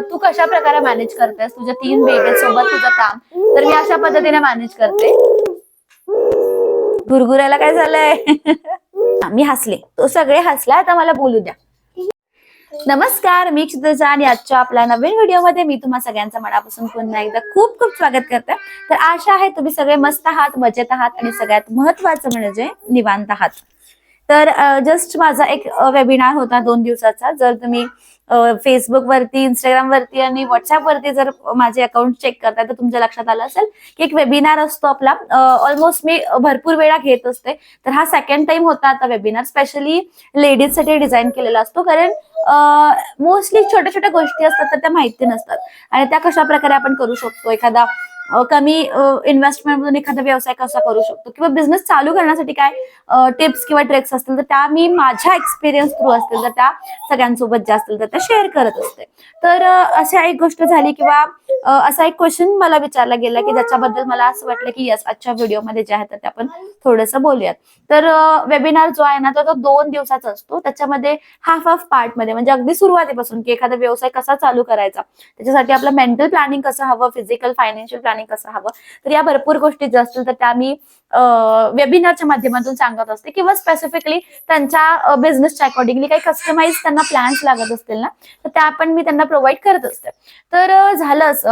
तू कशा प्रकारे मॅनेज करतेस? तुझ्या तीन बेबी सोबत तुझं काम. तर मी अशा पद्धतीने मॅनेज करते. गुरगुरायला काय झालंय? मी हसले. तो सगळे हसला. आता मला बोलू द्या. नमस्कार मी क्षितिजा आणि आजच्या आपल्या नवीन व्हिडिओमध्ये मी तुम्हा सगळ्यांचं मनापासून पुन्हा एकदा खूप खूप स्वागत करते. तर आशा आहे तुम्ही सगळे मस्त आहात मजेत आहात आणि सगळ्यात महत्वाचं म्हणजे निवांत आहात. तर जस्ट माझा एक वेबिनार होता दोन दिवसाचा. जर तुम्ही फेसबुक वरती इंस्टाग्राम वरती आणि व्हॉट्सअप वरती जर माझे अकाउंट चेक करताय तर तुमच्या लक्षात आलं असेल की एक वेबिनार असतो आपला. ऑलमोस्ट मी भरपूर वेळा घेत असते. तर हा सेकंड टाइम होता आता वेबिनार स्पेशली लेडीजसाठी डिझाईन केलेला असतो. कारण मोस्टली छोट्या छोट्या गोष्टी असतात तर त्या माहिती नसतात. आणि त्या कशा प्रकारे आपण करू शकतो? एखादा कमी इन्व्हेस्टमेंट मधून एखादा व्यवसाय कसा करू शकतो? किंवा बिझनेस चालू करण्यासाठी काय टिप्स किंवा ट्रिक्स असतील तर त्या मी माझ्या एक्सपिरियन्स थ्रू असतील तर त्या सगळ्यांसोबत ज्या असतील तर त्या शेअर करत असते. तर अशी अशा एक गोष्ट झाली किंवा असा एक क्वेश्चन मला विचारला गेला की ज्याच्याबद्दल मला असं वाटलं की यस आजच्या व्हिडिओमध्ये जे आहे तर ते आपण थोडंसं बोलूयात. तर वेबिनार जो आहे ना तो तो दोन दिवसाचा असतो. त्याच्यामध्ये हाफ हाफ पार्टमध्ये म्हणजे अगदी सुरुवातीपासून की एखादा व्यवसाय कसा चालू करायचा त्याच्यासाठी आपलं मेंटल प्लॅनिंग कसं हवं फिजिकल फायनान्शियल प्लॅनिंग कसं हवं तर या भरपूर गोष्टी ज्या असतील तर त्या मी वेबिनारच्या माध्यमातून सांगत असते. किंवा स्पेसिफिकली त्यांच्या बिझनेसच्या अकॉर्डिंगली काही कस्टमाइज त्यांना प्लॅन्स लागत असतील ना तर त्या पण मी त्यांना प्रोव्हाइड करत असते. तर झालं असं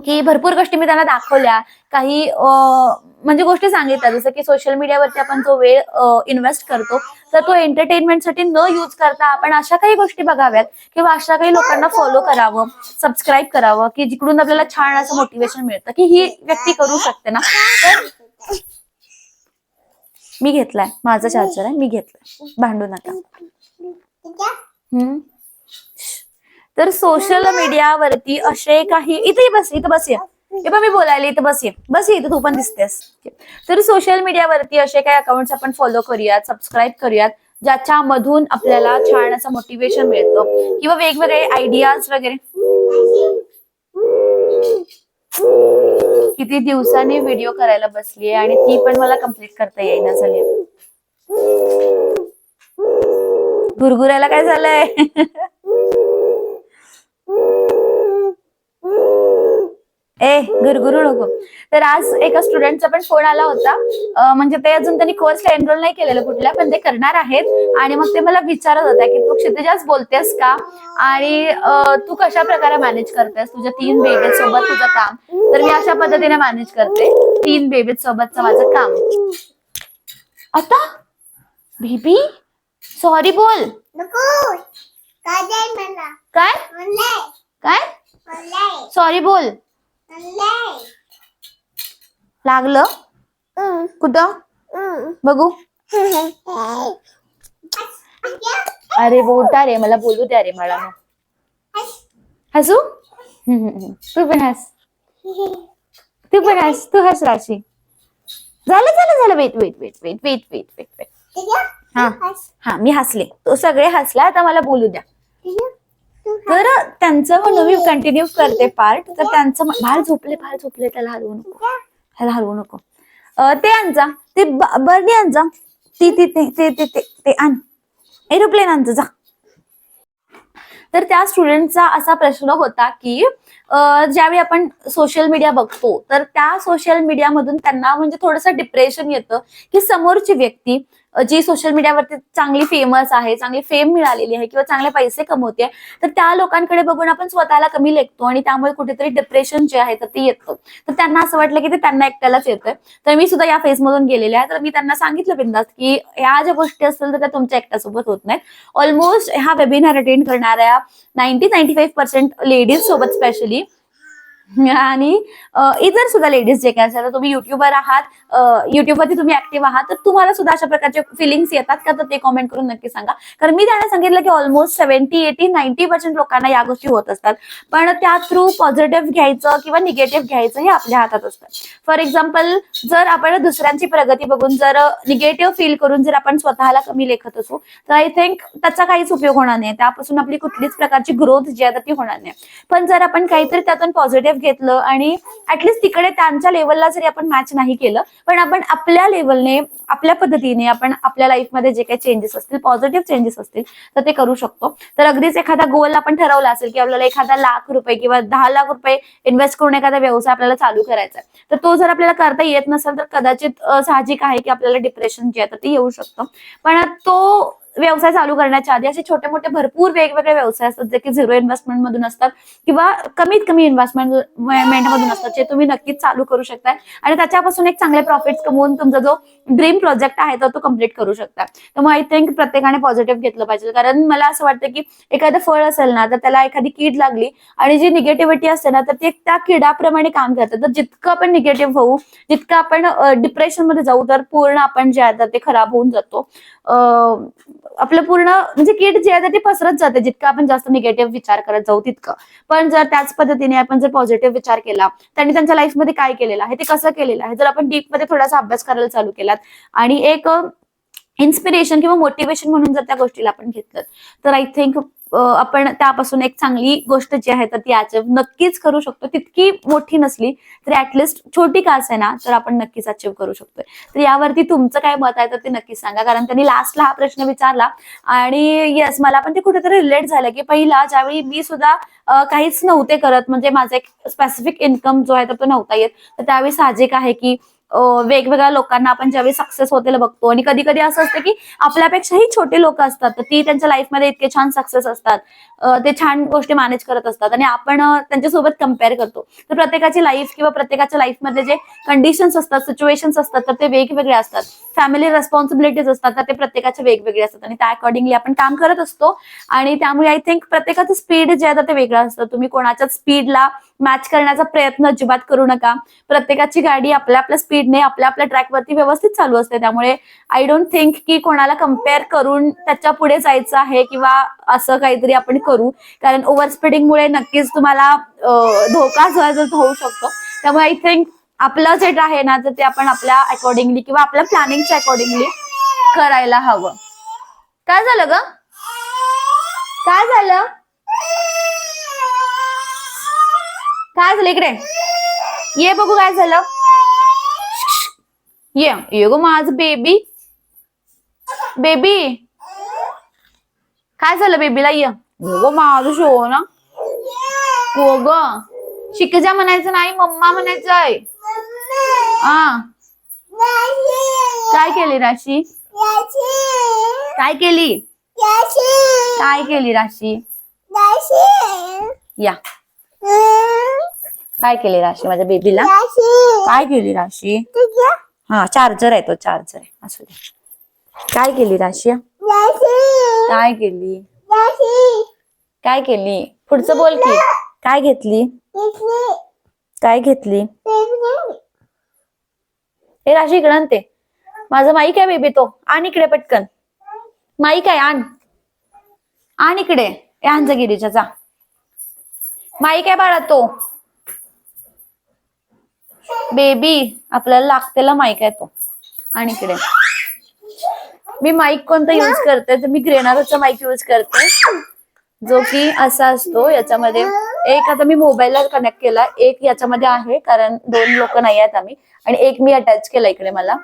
की भरपूर गोष्टी मी त्यांना दाखवल्या. काही म्हणजे गोष्टी सांगितल्या. जसं की सोशल मीडियावरती आपण जो वेळ इन्व्हेस्ट करतो तर तो एंटरटेनमेंटसाठी न यूज करता आपण अशा काही गोष्टी बघाव्यात किंवा अशा काही लोकांना फॉलो करावं सबस्क्राईब करावं की जिकडून आपल्याला छान असं मोटिवेशन मिळतं की ही व्यक्ती करू शकते ना. तर मी घेतलाय. माझा चार्जर आहे. मी घेतलाय. भांडू नका. हम्म. तर सोशल मीडियावरती असे काही इथे बस इथं बस ये. हे पण मी बोलायला इथं बस ये. बस ये इथं तू पण दिसतेस. तर सोशल मीडियावरती असे काही अकाउंट आपण फॉलो करूयात सबस्क्राईब करूयात ज्याच्यामधून आपल्याला छान असं मोटिवेशन मिळतं. किंवा वेगवेगळे आयडियाज वगैरे. किती दिवसांनी व्हिडिओ करायला बसलीये आणि ती पण मला कंप्लीट करता येईना झाली गुरगुरायला काय झालंय? ए गुरगुरू नको. तर आज एका स्टुडंटचा पण फोन आला होता. म्हणजे ते अजून त्यांनी कोर्सला एनरोल नाही केलेलं कुठल्या पण ते करणार आहेत. आणि मग ते मला विचारत होता की तू क्षितिजाच बोलतेस का? आणि तू कशा प्रकारे मॅनेज करतेस? तुझ्या तीन बेबी सोबत तुझं काम. तर मी अशा पद्धतीने मॅनेज करते. तीन बेबी सोबतचं माझं काम. आता? बेबी सॉरी बोल. नको. काय मला. काय? काय? सॉरी बोल. लागलं? कुठं? बघू. अरे बोटा रे. मला बोलू द्या रे मला. हसू. तू पण हस. तू पण हस. तू हस राशी. झालं झालं झालं. Wait wait wait wait wait wait wait wait हा. हा मी हसले. तो सगळे हसला आता मला बोलू द्या. तर त्यांचं म्हणून मी कंटिन्यू करते पार्ट तर त्यांचं म- बाळ झोपले बाळ झोपले त्याला हलवू नको. त्याला हलवू नको. ते आण जा. ते बर्डी आण जा. ती ती ते ते ते आण. एरोप्लेन आण जा, तर त्या स्टुडंटचा असा प्रश्न होता की ज्यावेळी आपण सोशल मीडिया बघतो तर त्या सोशल मीडियामधून त्यांना म्हणजे थोडंसं डिप्रेशन येतं की समोरची व्यक्ती जी सोशल मीडियावरती चांगली फेमस आहे चांगली फेम मिळालेली आहे किंवा चांगले पैसे कमवते तर त्या लोकांकडे बघून आपण स्वतःला कमी लेखतो आणि त्यामुळे कुठेतरी डिप्रेशन जे आहे तर ते येतं. तर त्यांना असं वाटलं की ते त्यांना एकट्यालाच येतंय. तर मी सुद्धा या फेज मधून गेलेले आहे. तर मी त्यांना सांगितलं बिंदास की ह्या ज्या गोष्टी असतील तर त्या तुमच्या एकट्यासोबत होत नाहीत. ऑलमोस्ट हा वेबिनार अटेंड करणाऱ्या ninety ninety five percent ladies सोबत स्पेशली आणि इतर सुद्धा लेडीज जे काय असेल तुम्ही युट्यूबर आहात युट्यूबवरती तुम्ही ऍक्टिव्ह आहात तर तुम्हाला सुद्धा अशा प्रकारचे फिलिंग्स येतात का? तर ते कॉमेंट करून नक्की सांगा. कारण मी त्यांना सांगितलं की almost seventy eighty ninety percent लोकांना या गोष्टी होत असतात. पण त्या थ्रू पॉझिटिव्ह घ्यायचं किंवा निगेटिव्ह घ्यायचं हे आपल्या हातात असतं. फॉर एक्झाम्पल जर आपण दुसऱ्यांची प्रगती बघून जर निगेटिव्ह फील करून जर आपण स्वतःला कमी लेखत असू तर आय थिंक त्याचा काहीच उपयोग होणार नाही. त्यापासून आपली कुठलीच प्रकारची ग्रोथ जी आहे ती होणार नाही. पण जर आपण काहीतरी त्यातून पॉझिटिव्ह घेतलं आणि ऍटलिस्ट तिकडे त्यांच्या लेवलला जरी आपण मॅच नाही केलं पण आपण आपल्या लेवलने आपल्या पद्धतीने आपण आपल्या लाईफमध्ये जे काही चेंजेस असतील पॉझिटिव्ह चेंजेस असतील तर ते करू शकतो. तर अगदीच एखादा गोल आपण ठरवला असेल की आपल्याला एखादा लाख रुपये किंवा दहा लाख रुपये इन्व्हेस्ट करून एखादा व्यवसाय आपल्याला चालू करायचा आहे तर तो जर आपल्याला करता येत नसेल तर कदाचित साहजिक आहे की आपल्याला डिप्रेशन जे आहे तर ते येऊ शकतं. पण तो व्यवसाय चालू करण्याच्या आधी असे छोटे मोठे भरपूर वेगवेगळे व्यवसाय असतात जे की झिरो इन्व्हेस्टमेंट मधून असतात किंवा कमीत कमी इन्व्हेस्टमेंट मधून असतात जे तुम्ही नक्कीच चालू करू शकताय. आणि त्याच्यापासून एक चांगले प्रॉफिट कमवून तुमचा जो ड्रीम प्रोजेक्ट आहे तर तो कंप्लीट करू शकता त्यामुळे आय थिंक प्रत्येकाने पॉझिटिव्ह घेतलं पाहिजे. कारण मला असं वाटतं की एखादं फळ असेल ना तर त्याला एखादी कीड लागली आणि जी निगेटिव्हिटी असते ना तर ते त्या किडाप्रमाणे काम करतात तर जितकं आपण निगेटिव्ह होऊ जितकं आपण डिप्रेशनमध्ये जाऊ तर पूर्ण आपण जे आहे ते खराब होऊन जातो. आपलं पूर्ण म्हणजे किट जे आहे तर ती पसरत जाते. जितकं आपण जास्त निगेटिव्ह विचार करत जाऊ तितकं. पण जर त्याच पद्धतीने आपण जर पॉझिटिव्ह विचार केला त्यांनी त्यांच्या लाईफमध्ये काय केलेलं आहे? ते कसं केलेलं आहे? जर आपण डीपमध्ये थोडासा अभ्यास करायला चालू केलात आणि एक इन्स्पिरेशन किंवा मोटिवेशन म्हणून जर त्या गोष्टीला आपण घेतलं तर आय थिंक आपण त्यापासून एक चांगली गोष्ट जी आहे तर ती अचीव नक्कीच करू शकतो. तितकी मोठी नसली तरी ऍटलिस्ट छोटी का असे ना तर आपण नक्कीच अचीव करू शकतोय. तर यावरती तुमचं काय मत आहे तर ते नक्कीच सांगा. कारण त्यांनी लास्टला हा प्रश्न विचारला आणि येस मला पण ते कुठेतरी रिलेट झालं की पहिला ज्यावेळी मी सुद्धा काहीच नव्हते करत म्हणजे माझा एक स्पेसिफिक इन्कम जो आहे तर तो नव्हता येत. तर त्यावेळी साहजिक आहे की वेगवेगळ्या लोकांना आपण ज्यावेळी सक्सेस होतेला बघतो. आणि कधी कधी असं असतं की आपल्यापेक्षाही छोटे लोक असतात तर ती त्यांच्या लाईफमध्ये इतके छान सक्सेस असतात. ते छान गोष्टी मॅनेज करत असतात. आणि आपण त्यांच्यासोबत कंपेअर करतो. तर प्रत्येकाची लाईफ किंवा प्रत्येकाच्या लाईफमध्ये जे कंडिशन्स असतात सिच्युएशन्स असतात तर ते वेगवेगळे असतात. फॅमिली रेस्पॉन्सिबिलिटीज असतात तर ते प्रत्येकाचे वेगवेगळे असतात. आणि त्या अकॉर्डिंगली आपण काम करत असतो. आणि त्यामुळे आय थिंक प्रत्येकाचं स्पीड जे आहे ते वेगळं असतं. तुम्ही कोणाच्याच स्पीडला मॅच करण्याचा प्रयत्न अजिबात करू नका. प्रत्येकाची गाडी आपल्या आपल्या स्पीडने आपल्या आपल्या ट्रॅकवरती व्यवस्थित चालू असते. त्यामुळे आय डोंट थिंक की कोणाला कंपेअर करून त्याच्या पुढे जायचं आहे किंवा असं काहीतरी आपण करू. कारण ओव्हर स्पीडिंगमुळे नक्कीच तुम्हाला धोका जो होऊ शकतो. त्यामुळे आय थिंक आपलं जे आहे ना तर ते आपण आपल्या अकॉर्डिंगली किंवा आपल्या प्लॅनिंगच्या अकॉर्डिंगली करायला हवं. काय झालं ग? काय झालं? काय झालं इकडे? ये बघू काय झालं. ये ये गो माझ बेबी बेबी काय झालं बेबीला ये. गो माझं शो ना हो ग. शिकजा म्हणायचं नाही मम्मा म्हणायचं आहे हा काय केली राशी? काय केली? काय केली राशी. या. काय केली राशी माझ्या बेबीला काय केली राशी? हा चार्जर आहे तो चार्जर आहे. असू दे. काय केली राशी? काय केली? काय केली? पुढचं बोल की. काय घेतली? काय घेतली? हे राशी इकडं ते. माझं माईक आहे बेबी तो. आण इकडे पटकन. माईक आहे आण. आण इकडे. ए आण गिरीच्या जा. माईक आहे बाळा तो? बेबी आपल्याला लागतेला माईक आहे तो? आणि इकडे. मी माईक कोणता युज करते? तर मी ग्रेनारोचा माईक युज करते. जो की असा असतो याच्यामध्ये एक आता मी मोबाईलला कनेक्ट केला. एक याच्यामध्ये आहे कारण दोन लोक नाही आहेत आम्ही. आणि एक मी अटॅच केला इकडे मला.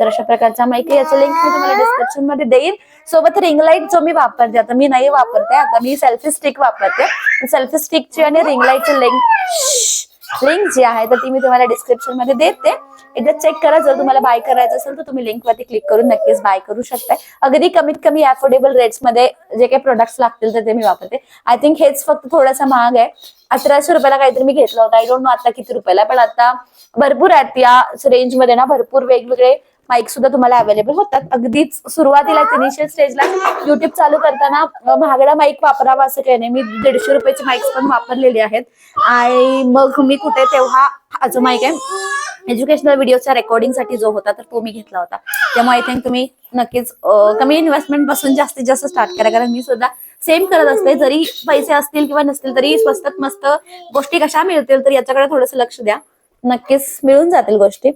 तर अशा प्रकारचा माईक याचं लिंक मी तुम्हाला डिस्क्रिप्शनमध्ये देईन. सोबत रिंग लाइट जो मी वापरते आता मी नाही वापरते आता मी सेल्फी स्टिक वापरते. सेल्फी स्टिकची आणि रिंग लाईटची लिंक लिंक जी आहे तर ती मी तुम्हाला डिस्क्रिप्शनमध्ये देते. एकदा चेक करा जर तुम्हाला बाय करायचं असेल तर तुम्ही लिंक वरती क्लिक करून नक्कीच बाय करू शकताय. अगदी कमीत कमी अफोर्डेबल रेट्समध्ये जे काही प्रोडक्ट्स लागतील तर ते मी वापरते. आय थिंक हेच फक्त थोडासा महाग आहे. अठराशे रुपयाला काहीतरी मी घेतलं होतं. आय डोंट नो आता किती रुपयाला पण आता भरपूर आहेत. या रेंजमध्ये ना भरपूर वेगवेगळे माईक सुद्धा तुम्हाला अवेलेबल होतात. अगदीच सुरुवातीला इनिशियल स्टेजला युट्यूब चालू करताना महागडा माईक वापरावा असं काही नाही. मी दीडशे रुपयाचे माईक्स पण वापरलेले आहेत. आणि मग मी कुठे तेव्हा हा जो माईक आहे एज्युकेशनल व्हिडिओच्या रेकॉर्डिंगसाठी जो होता तर तो मी घेतला होता. त्यामुळे आय थिंक तुम्ही नक्कीच कमी इन्व्हेस्टमेंटपासून जास्तीत जास्त स्टार्ट करा. कारण मी सुद्धा सेम करत असते. जरी पैसे असतील किंवा नसतील तरी स्वस्तात मस्त गोष्टी कशा मिळतील तर याच्याकडे थोडंसं लक्ष द्या. नक्कीच मिळून जातील गोष्टी.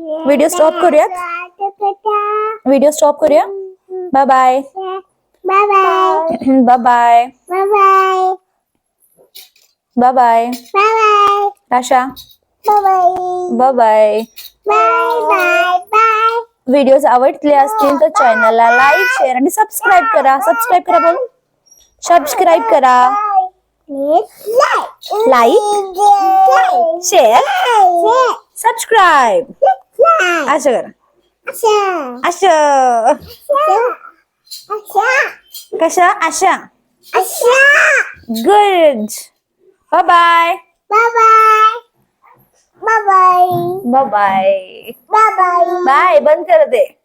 व्हिडिओ स्टॉप करूयात व्हिडिओ स्टॉप करूया bye bye. Bye bye. Bye bye bye. Bye bye. Videos आवडले असतील तर चॅनलला लाईक शेअर आणि सबस्क्राईब करा सबस्क्राईब करा बोल सबस्क्राईब करा. लाईक. शेअर. सबस्क्राईब. अशोकर कशा? आशा. आशा. Good bye bye bye bye bye bye बंद करते